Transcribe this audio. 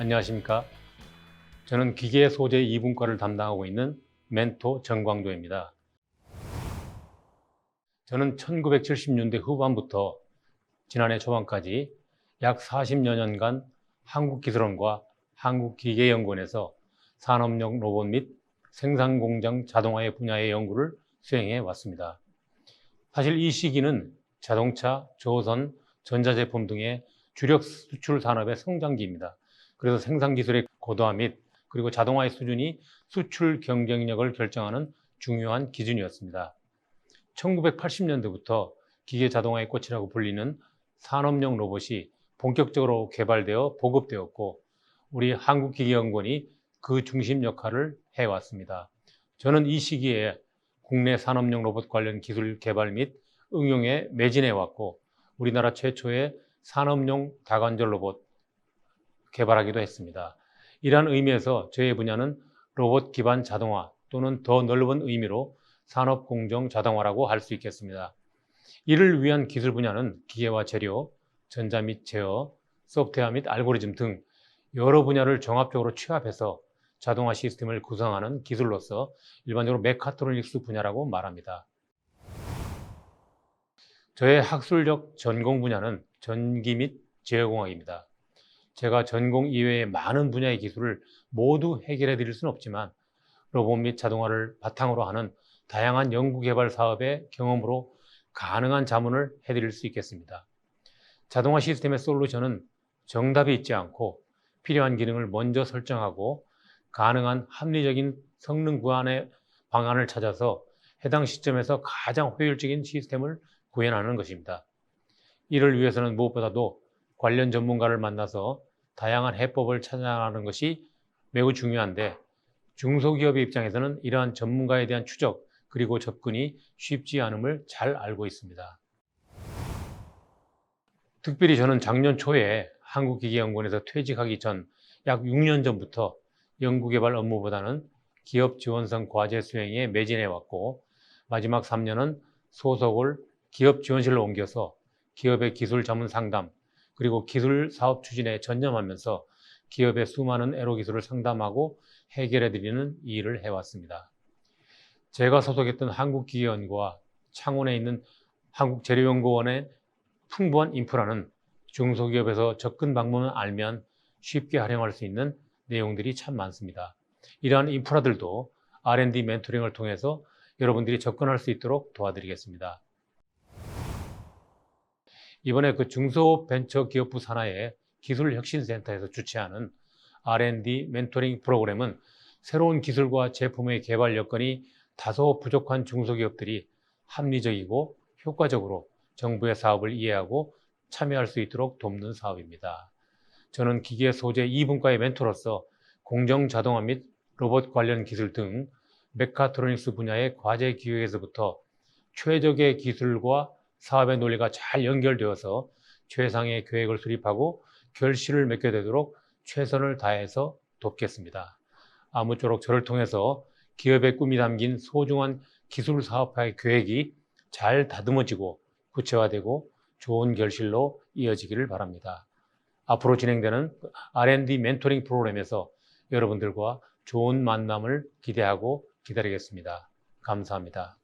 안녕하십니까. 저는 기계 소재 2분과를 담당하고 있는 멘토 정광조입니다. 저는 1970년대 후반부터 지난해 초반까지 약 40여 년간 한국기술원과 한국기계연구원에서 산업용 로봇 및 생산공장 자동화의 분야의 연구를 수행해 왔습니다. 사실 이 시기는 자동차, 조선, 전자제품 등의 주력 수출 산업의 성장기입니다. 그래서 생산 기술의 고도화 및 그리고 자동화의 수준이 수출 경쟁력을 결정하는 중요한 기준이었습니다. 1980년대부터 기계 자동화의 꽃이라고 불리는 산업용 로봇이 본격적으로 개발되어 보급되었고 우리 한국기계연구원이 그 중심 역할을 해왔습니다. 저는 이 시기에 국내 산업용 로봇 관련 기술 개발 및 응용에 매진해 왔고 우리나라 최초의 산업용 다관절 로봇 개발하기도 했습니다. 이러한 의미에서 저의 분야는 로봇 기반 자동화 또는 더 넓은 의미로 산업 공정 자동화라고 할 수 있겠습니다. 이를 위한 기술 분야는 기계와 재료, 전자 및 제어, 소프트웨어 및 알고리즘 등 여러 분야를 종합적으로 취합해서 자동화 시스템을 구성하는 기술로서 일반적으로 메카트로닉스 분야라고 말합니다. 저의 학술적 전공 분야는 전기 및 제어공학입니다. 제가 전공 이외의 많은 분야의 기술을 모두 해결해 드릴 수는 없지만 로봇 및 자동화를 바탕으로 하는 다양한 연구개발 사업의 경험으로 가능한 자문을 해드릴 수 있겠습니다. 자동화 시스템의 솔루션은 정답이 있지 않고 필요한 기능을 먼저 설정하고 가능한 합리적인 성능 구현의 방안을 찾아서 해당 시점에서 가장 효율적인 시스템을 구현하는 것입니다. 이를 위해서는 무엇보다도 관련 전문가를 만나서 다양한 해법을 찾아가는 것이 매우 중요한데 중소기업의 입장에서는 이러한 전문가에 대한 추적 그리고 접근이 쉽지 않음을 잘 알고 있습니다. 특별히 저는 작년 초에 한국기계연구원에서 퇴직하기 전 약 6년 전부터 연구개발 업무보다는 기업 지원성 과제 수행에 매진해 왔고 마지막 3년은 소속을 기업 지원실로 옮겨서 기업의 기술 전문 상담 그리고 기술 사업 추진에 전념하면서 기업의 수많은 애로 기술을 상담하고 해결해 드리는 일을 해왔습니다. 제가 소속했던 한국기계연구와 창원에 있는 한국재료연구원의 풍부한 인프라는 중소기업에서 접근 방법을 알면 쉽게 활용할 수 있는 내용들이 참 많습니다. 이러한 인프라들도 R&D 멘토링을 통해서 여러분들이 접근할 수 있도록 도와드리겠습니다. 이번에 그 중소벤처기업부 산하의 기술혁신센터에서 주최하는 R&D 멘토링 프로그램은 새로운 기술과 제품의 개발 여건이 다소 부족한 중소기업들이 합리적이고 효과적으로 정부의 사업을 이해하고 참여할 수 있도록 돕는 사업입니다. 저는 기계 소재 2분과의 멘토로서 공정 자동화 및 로봇 관련 기술 등 메카트로닉스 분야의 과제 기획에서부터 최적의 기술과 사업의 논리가 잘 연결되어서 최상의 계획을 수립하고 결실을 맺게 되도록 최선을 다해서 돕겠습니다. 아무쪼록 저를 통해서 기업의 꿈이 담긴 소중한 기술 사업화의 계획이 잘 다듬어지고 구체화되고 좋은 결실로 이어지기를 바랍니다. 앞으로 진행되는 R&D 멘토링 프로그램에서 여러분들과 좋은 만남을 기대하고 기다리겠습니다. 감사합니다.